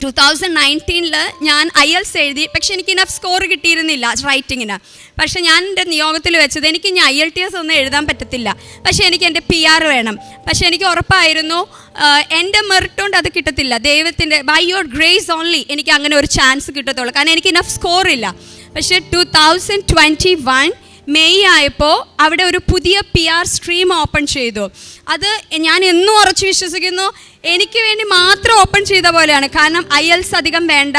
[SPEAKER 4] ടു തൗസൻഡ് നയന്റീനിൽ ഞാൻ ഐ എൽസ് എഴുതി. പക്ഷെ എനിക്ക് ഇനഫ് സ്കോർ കിട്ടിയിരുന്നില്ല റൈറ്റിങ്ങിന് പക്ഷെ ഞാൻ എന്റെ നിയോഗത്തിൽ വെച്ചത് എനിക്ക് ഇനി ഐ എൽ ടി എസ് ഒന്നും എഴുതാൻ പറ്റത്തില്ല. പക്ഷേ എനിക്ക് എന്റെ പി ആർ വേണം. പക്ഷേ എനിക്ക് ഉറപ്പായിരുന്നു എന്റെ മെറിറ്റ് കൊണ്ട് അത് കിട്ടത്തില്ല. ദൈവത്തിന്റെ ബൈ യുവർ ഗ്രേസ് ഓൺലി എനിക്ക് അങ്ങനെ ഒരു ചാൻസ് കിട്ടത്തുള്ളൂ. കാരണം എനിക്ക് ഇനഫ് സ്കോർ ഇല്ല. പക്ഷേ two thousand twenty one May ആയപ്പോൾ അവിടെ ഒരു പുതിയ പി ആർ സ്ട്രീം ഓപ്പൺ ചെയ്തു. അത് ഞാൻ എന്നും ഉറച്ചു വിശ്വസിക്കുന്നു. എനിക്ക് വേണ്ടി മാത്രം ഓപ്പൺ ചെയ്ത പോലെയാണ്. കാരണം ഐ എൽസ് അധികം വേണ്ട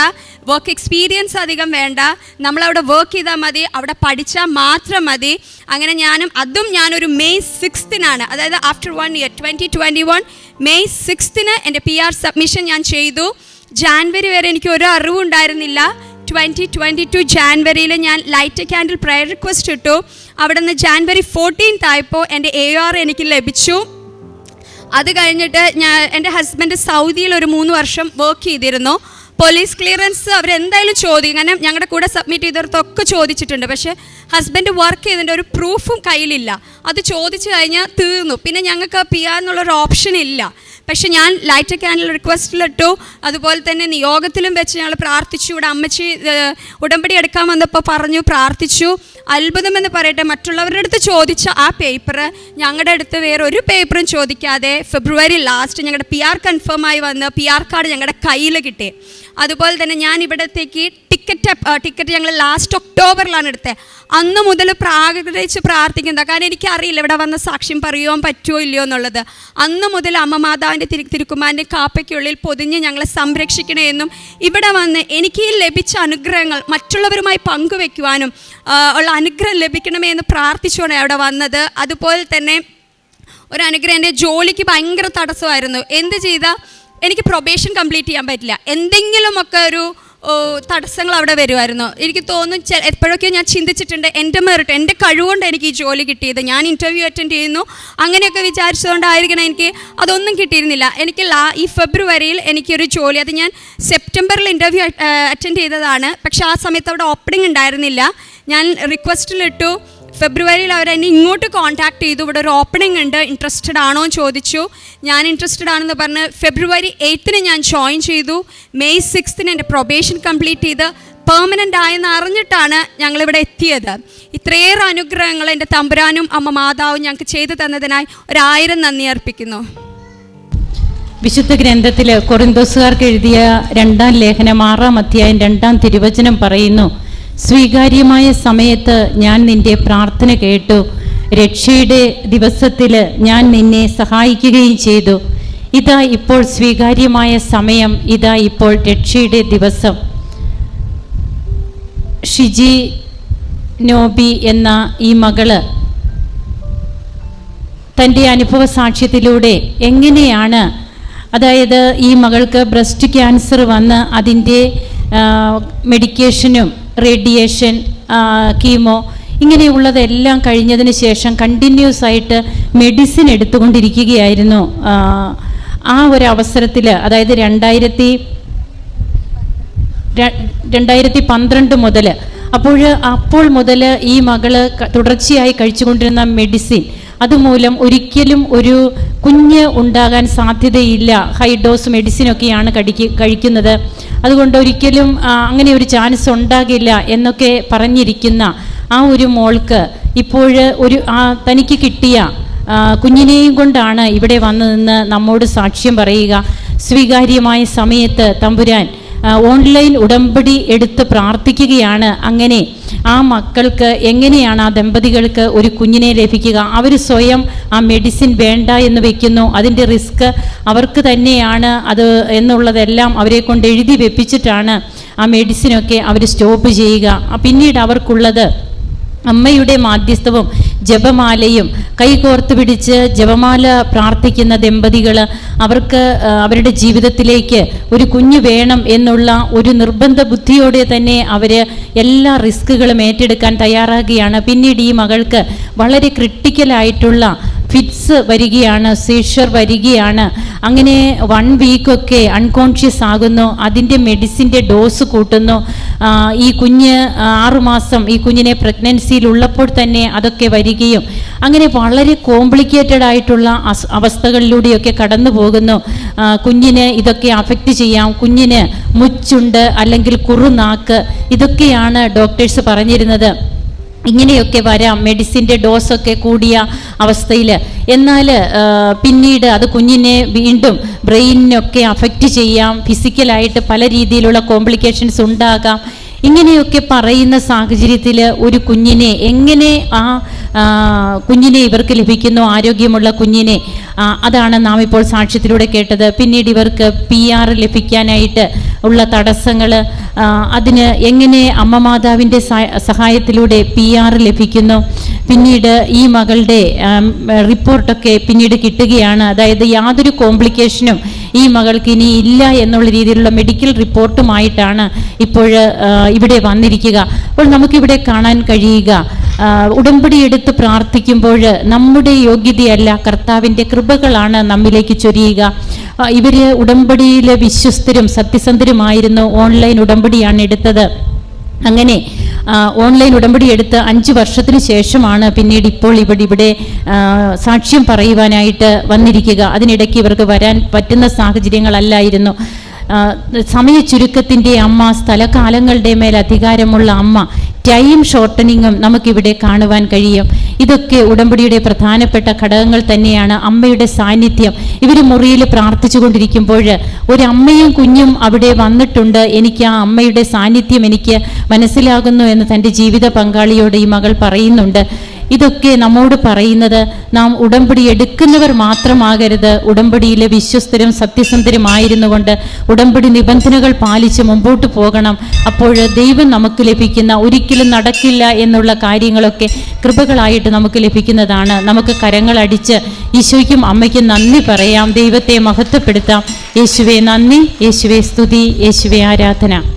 [SPEAKER 4] വർക്ക് എക്സ്പീരിയൻസ് അധികം വേണ്ട. നമ്മളവിടെ വർക്ക് ചെയ്താൽ മതി അവിടെ പഠിച്ചാൽ മാത്രം മതി. അങ്ങനെ ഞാനും അതും ഞാനൊരു മെയ് സിക്സ്തിനാണ് അതായത് after one year twenty twenty one May സിക്സ്തിന് എന്റെ പി ആർ സബ്മിഷൻ ഞാൻ ചെയ്തു. ജാൻവരി വരെ എനിക്ക് ഒരു അറിവുണ്ടായിരുന്നില്ല. ട്വന്റി ട്വന്റി ടു ജാൻവരിയിൽ ഞാൻ ലൈറ്റ് ക്യാൻഡിൽ പ്രയർ റിക്വസ്റ്റ് ഇട്ടു. അവിടെ നിന്ന് ജാൻവരി ഫോർട്ടീൻത്ത് ആയപ്പോൾ എന്റെ എ ആർ എനിക്ക് ലഭിച്ചു. അത് കഴിഞ്ഞിട്ട് ഞാൻ എന്റെ ഹസ്ബൻഡ് സൗദിയിൽ ഒരു മൂന്ന് വർഷം വർക്ക് ചെയ്തിരുന്നു. പോലീസ് ക്ലിയറൻസ് അവരെന്തായാലും ചോദിക്കും കാരണം ഞങ്ങളുടെ കൂടെ സബ്മിറ്റ് ചെയ്തവർക്കൊക്കെ ചോദിച്ചിട്ടുണ്ട്. പക്ഷേ ഹസ്ബൻഡ് വർക്ക് ചെയ്തതിന്റെ ഒരു പ്രൂഫും കയ്യിലില്ല. അത് ചോദിച്ചു കഴിഞ്ഞാൽ തീർന്നു. പിന്നെ ഞങ്ങൾക്ക് പി ആർ എന്നുള്ളൊരു ഓപ്ഷൻ ഇല്ല. പക്ഷെ ഞാൻ ലൈറ്റ് ക്യാൻഡിൽ റിക്വസ്റ്റിലിട്ടു അതുപോലെ തന്നെ നിയോഗത്തിലും വെച്ച് ഞങ്ങൾ പ്രാർത്ഥിച്ചു. ഇവിടെ അമ്മച്ചി ഉടമ്പടി എടുക്കാൻ വന്നപ്പോൾ പറഞ്ഞു പ്രാർത്ഥിച്ചു. അത്ഭുതമെന്ന് പറയട്ടെ മറ്റുള്ളവരുടെ അടുത്ത് ചോദിച്ച ആ പേപ്പർ ഞങ്ങളുടെ അടുത്ത് വേറെ ഒരു പേപ്പറും ചോദിക്കാതെ ഫെബ്രുവരി ലാസ്റ്റ് ഞങ്ങളുടെ പി ആർ കൺഫേം ആയി വന്ന് പി ആർ കാർഡ് ഞങ്ങളുടെ കയ്യിൽ കിട്ടി. അതുപോലെ തന്നെ ഞാൻ ഇവിടത്തേക്ക് ടിക്കറ്റ് ടിക്കറ്റ് ഞങ്ങൾ ലാസ്റ്റ് ഒക്ടോബറിലാണ് എടുത്തത്. അന്ന് മുതൽ പ്രാഗ്രഹിച്ച് പ്രാർത്ഥിക്കുന്നത്. കാരണം എനിക്കറിയില്ല ഇവിടെ വന്ന സാക്ഷ്യം പറയുവാൻ പറ്റുമോ ഇല്ലയോ എന്നുള്ളത്. അന്ന് മുതൽ അമ്മ മാതാവിന്റെ തിരു തിരുക്കുമാരന്റെ കാപ്പയ്ക്കുള്ളിൽ പൊതിഞ്ഞ് ഞങ്ങളെ സംരക്ഷിക്കണേ എന്നും ഇവിടെ വന്ന് എനിക്ക് ലഭിച്ച അനുഗ്രഹങ്ങൾ മറ്റുള്ളവരുമായി പങ്കുവെക്കുവാനും ഉള്ള അനുഗ്രഹം ലഭിക്കണമേ എന്ന് പ്രാർത്ഥിച്ചുകൊണ്ട് അവിടെ വന്നത്. അതുപോലെ തന്നെ ഒരു അനുഗ്രഹം എന്റെ ജോലിക്ക് ഭയങ്കര തടസ്സമായിരുന്നു. എന്ത് ചെയ്താൽ എനിക്ക് പ്രൊബേഷൻ കംപ്ലീറ്റ് ചെയ്യാൻ പറ്റില്ല. എന്തെങ്കിലുമൊക്കെ ഒരു തടസ്സങ്ങൾ അവിടെ വരുമായിരുന്നു എനിക്ക് തോന്നുന്നു എപ്പോഴൊക്കെ ഞാൻ ചിന്തിച്ചിട്ടുണ്ട് എന്റെ മെറിറ്റ് എന്റെ കഴിവുകൊണ്ട് എനിക്ക് ഈ ജോലി കിട്ടിയത്. ഞാൻ ഇന്റർവ്യൂ അറ്റൻഡ് ചെയ്യുന്നു. അങ്ങനെയൊക്കെ വിചാരിച്ചതുകൊണ്ടായിരിക്കണം എനിക്ക് അതൊന്നും കിട്ടിയിരുന്നില്ല. എനിക്ക് ലാ ഈ ഫെബ്രുവരിയിൽ എനിക്കൊരു ജോലി അത് ഞാൻ സെപ്റ്റംബറിൽ ഇന്റർവ്യൂ അറ്റൻഡ് ചെയ്തതാണ്. പക്ഷേ ആ സമയത്ത് അവിടെ ഓപ്പണിംഗ് ഉണ്ടായിരുന്നില്ല. ഞാൻ റിക്വസ്റ്റിലിട്ടു ഫെബ്രുവരിയിൽ അവർ എന്നെ ഇങ്ങോട്ട് കോൺടാക്ട് ചെയ്തു. ഇവിടെ ഒരു ഓപ്പണിംഗ് ഉണ്ട്. ഇൻട്രസ്റ്റഡ് ആണോ എന്ന് ചോദിച്ചു. ഞാൻ ഇൻട്രസ്റ്റഡ് ആണെന്ന് പറഞ്ഞ് ഫെബ്രുവരി എയ്ത്തിന് ഞാൻ ജോയിൻ ചെയ്തു. മെയ് സിക്സ്തിന് എന്റെ പ്രൊബേഷൻ കംപ്ലീറ്റ് ചെയ്ത് പെർമനന്റ് ആയെന്ന് അറിഞ്ഞിട്ടാണ് ഞങ്ങളിവിടെ എത്തിയത്. ഇത്രയേറെ അനുഗ്രഹങ്ങൾ എന്റെ തമ്പുരാനും അമ്മ മാതാവും ഞങ്ങൾക്ക് ചെയ്തു തന്നതിനായി ഒരായിരം നന്ദി അർപ്പിക്കുന്നു.
[SPEAKER 5] വിശുദ്ധ ഗ്രന്ഥത്തിൽ കൊറിന്തോസുകാർക്ക് എഴുതിയ രണ്ടാം ലേഖനം ആറാം അധ്യായം രണ്ടാം തിരുവചനം പറയുന്നു. സ്വീകാര്യമായ സമയത്ത് ഞാൻ നിന്റെ പ്രാർത്ഥന കേട്ടു. രക്ഷയുടെ ദിവസത്തിൽ ഞാൻ നിന്നെ സഹായിക്കുകയും ചെയ്തു. ഇതാ ഇപ്പോൾ സ്വീകാര്യമായ സമയം. ഇതാ ഇപ്പോൾ രക്ഷയുടെ ദിവസം. ഷിജി നോബി എന്ന ഈ മകൾ തന്റെ അനുഭവ സാക്ഷ്യത്തിലൂടെ എങ്ങനെയാണ് അതായത് ഈ മകൾക്ക് ബ്രസ്റ്റ് ക്യാൻസർ വന്ന് അതിന്റെ മെഡിക്കേഷനും റേഡിയേഷൻ കീമോ ഇങ്ങനെയുള്ളതെല്ലാം കഴിഞ്ഞതിന് ശേഷം കണ്ടിന്യൂസ് ആയിട്ട് മെഡിസിൻ എടുത്തുകൊണ്ടിരിക്കുകയായിരുന്നു. ആ, ഒരു അവസരത്തിൽ അതായത് രണ്ടായിരത്തി രണ്ടായിരത്തി പന്ത്രണ്ട് മുതൽ അപ്പോൾ അപ്പോൾ മുതൽ ഈ മകൾ തുടർച്ചയായി കഴിച്ചുകൊണ്ടിരുന്ന മെഡിസിൻ അതുമൂലം ഒരിക്കലും ഒരു കുഞ്ഞ് ഉണ്ടാകാൻ സാധ്യതയില്ല. ഹൈ ഡോസ് മെഡിസിനൊക്കെയാണ് കടിക്ക് കഴിക്കുന്നത്. അതുകൊണ്ട് ഒരിക്കലും അങ്ങനെ ഒരു ചാൻസ് ഉണ്ടാകില്ല എന്നൊക്കെ പറഞ്ഞിരിക്കുന്ന ആ ഒരു മോൾക്ക് ഇപ്പോൾ ഒരു തനിക്ക് കിട്ടിയ കുഞ്ഞിനെയും കൊണ്ടാണ് ഇവിടെ വന്നു നിന്ന് നമ്മോട് സാക്ഷ്യം പറയുക. സ്വീകാര്യമായ സമയത്ത് തമ്പുരാൻ ഓൺലൈൻ ഉടമ്പടി എടുത്ത് പ്രാർത്ഥിക്കുകയാണ്. അങ്ങനെ ആ മക്കൾക്ക് എങ്ങനെയാണ് ആ ദമ്പതികൾക്ക് ഒരു കുഞ്ഞിനെ ലഭിക്കുക? അവർ സ്വയം ആ മെഡിസിൻ വേണ്ട എന്ന് വെക്കുന്നു. അതിന്റെ റിസ്ക് അവർക്ക് തന്നെയാണ് അത് എന്നുള്ളതെല്ലാം അവരെ കൊണ്ട് എഴുതി വെപ്പിച്ചിട്ടാണ് ആ മെഡിസിനൊക്കെ അവർ സ്റ്റോപ്പ് ചെയ്യുക. പിന്നീട് അവർക്കുള്ളത് അമ്മയുടെ മാധ്യസ്ഥവും ജപമാലയും കൈകോർത്ത് പിടിച്ച് ജപമാല പ്രാർത്ഥിക്കുന്ന ദമ്പതികൾ അവർക്ക് അവരുടെ ജീവിതത്തിലേക്ക് ഒരു കുഞ്ഞു വേണം എന്നുള്ള ഒരു നിർബന്ധ ബുദ്ധിയോടെ തന്നെ അവർ എല്ലാ റിസ്ക്കുകളും ഏറ്റെടുക്കാൻ തയ്യാറാകുകയാണ്. പിന്നീട് ഈ മകൾക്ക് വളരെ ക്രിട്ടിക്കലായിട്ടുള്ള ഫിറ്റ്സ് വരികയാണ് സീഷർ വരികയാണ്. അങ്ങനെ വൺ വീക്കൊക്കെ അൺകോൺഷ്യസ് ആകുന്നു. അതിന്റെ മെഡിസിന്റെ ഡോസ് കൂട്ടുന്നു. ഈ കുഞ്ഞ് ആറുമാസം ഈ കുഞ്ഞിനെ പ്രഗ്നൻസിയിൽ ഉള്ളപ്പോൾ തന്നെ അതൊക്കെ വരികയും. അങ്ങനെ വളരെ കോംപ്ലിക്കേറ്റഡ് ആയിട്ടുള്ള അവസ്ഥകളിലൂടെയൊക്കെ കടന്നു പോകുന്നു. കുഞ്ഞിന് ഇതൊക്കെ അഫക്റ്റ് ചെയ്യാം. കുഞ്ഞിന് മുച്ചുണ്ട് അല്ലെങ്കിൽ കുറുനാക്ക്. ഇതൊക്കെയാണ് ഡോക്ടേഴ്സ് പറഞ്ഞിരുന്നത്. ഇങ്ങനെയൊക്കെ വരാം മെഡിസിന്റെ ഡോസൊക്കെ കൂടിയ അവസ്ഥയിൽ എന്നാൽ പിന്നീട് അത് കുഞ്ഞിനെ വീണ്ടും ബ്രെയിനിനൊക്കെ അഫക്റ്റ് ചെയ്യാം ഫിസിക്കലായിട്ട് പല രീതിയിലുള്ള കോംപ്ലിക്കേഷൻസ് ഉണ്ടാകാം. ഇങ്ങനെയൊക്കെ പറയുന്ന സാഹചര്യത്തിൽ ഒരു കുഞ്ഞിനെ എങ്ങനെ ആ കുഞ്ഞിനെ ഇവർക്ക് ലഭിക്കുന്നു ആരോഗ്യമുള്ള കുഞ്ഞിനെ അതാണ് നാം ഇപ്പോൾ സാക്ഷ്യത്തിലൂടെ കേട്ടത്. പിന്നീട് ഇവർക്ക് പി ആർ ലഭിക്കാനായിട്ട് ഉള്ള തടസ്സങ്ങൾ അതിന് എങ്ങനെ അമ്മ മാതാവിന്റെ സഹായത്തിലൂടെ പി ആർ ലഭിക്കുന്നു? പിന്നീട് ഈ മകളുടെ റിപ്പോർട്ടൊക്കെ പിന്നീട് കിട്ടുകയാണ്. അതായത് യാതൊരു കോംപ്ലിക്കേഷനും ഈ മകൾക്ക് ഇനി ഇല്ല എന്നുള്ള രീതിയിലുള്ള മെഡിക്കൽ റിപ്പോർട്ടുമായിട്ടാണ് ഇപ്പോൾ ഇവിടെ വന്നിരിക്കുക. അപ്പോൾ നമുക്കിവിടെ കാണാൻ കഴിയുക ഉടമ്പടി എടുത്ത് പ്രാർത്ഥിക്കുമ്പോൾ നമ്മുടെ യോഗ്യതയല്ല കർത്താവിന്റെ കൃപകളാണ് നമ്മിലേക്ക് ചൊരിയുക. ആ, ഇവർ ഉടമ്പടിയിൽ വിശ്വസ്തരും സത്യസന്ധരുമായിരുന്നു ഓൺലൈൻ ഉടമ്പടിയാണ് എടുത്തത്. അങ്ങനെ ഓൺലൈൻ ഉടമ്പടി എടുത്ത് അഞ്ച് വർഷത്തിന് ശേഷമാണ് പിന്നീട് ഇപ്പോൾ ഇവിടെ ഇവിടെ സാക്ഷ്യം പറയുവാനായിട്ട് വന്നിരിക്കുക. അതിനിടയ്ക്ക് ഇവർക്ക് വരാൻ പറ്റുന്ന സാഹചര്യങ്ങളല്ലായിരുന്നു. സമയ ചുരുക്കത്തിന്റെ അമ്മ സ്ഥലകാലങ്ങളുടെ മേൽ അധികാരമുള്ള അമ്മ ടൈം ഷോർട്ടനിങ്ങും നമുക്കിവിടെ കാണുവാൻ കഴിയും. ഇതൊക്കെ ഉടമ്പടിയുടെ പ്രധാനപ്പെട്ട ഘടകങ്ങൾ തന്നെയാണ് അമ്മയുടെ സാന്നിധ്യം. ഇവർ മുറിയിൽ പ്രാർത്ഥിച്ചു കൊണ്ടിരിക്കുമ്പോൾ ഒരു അമ്മയും കുഞ്ഞും അവിടെ വന്നിട്ടുണ്ട്. എനിക്ക് ആ അമ്മയുടെ സാന്നിധ്യം എനിക്ക് മനസ്സിലാകുന്നു എന്ന് തന്റെ ജീവിത പങ്കാളിയോട് ഈ മകൾ പറയുന്നുണ്ട്. ഇതൊക്കെ നമ്മോട് പറയുന്നത് നാം ഉടമ്പടി എടുക്കുന്നവർ മാത്രമാകരുത്. ഉടമ്പടിയിലെ വിശ്വസ്തരും സത്യസന്ധരുമായിരുന്നു കൊണ്ട് ഉടമ്പടി നിബന്ധനകൾ പാലിച്ച് മുമ്പോട്ട് പോകണം. അപ്പോൾ ദൈവം നമുക്ക് ലഭിക്കുന്ന ഒരിക്കലും നടക്കില്ല എന്നുള്ള കാര്യങ്ങളൊക്കെ കൃപകളായിട്ട് നമുക്ക് ലഭിക്കുന്നതാണ്. നമുക്ക് കരങ്ങളടിച്ച് ഈശോയ്ക്കും അമ്മയ്ക്കും നന്ദി പറയാം. ദൈവത്തെ മഹത്വപ്പെടുത്താം. യേശുവെ നന്ദി. യേശുവെ സ്തുതി. യേശുവെ ആരാധന.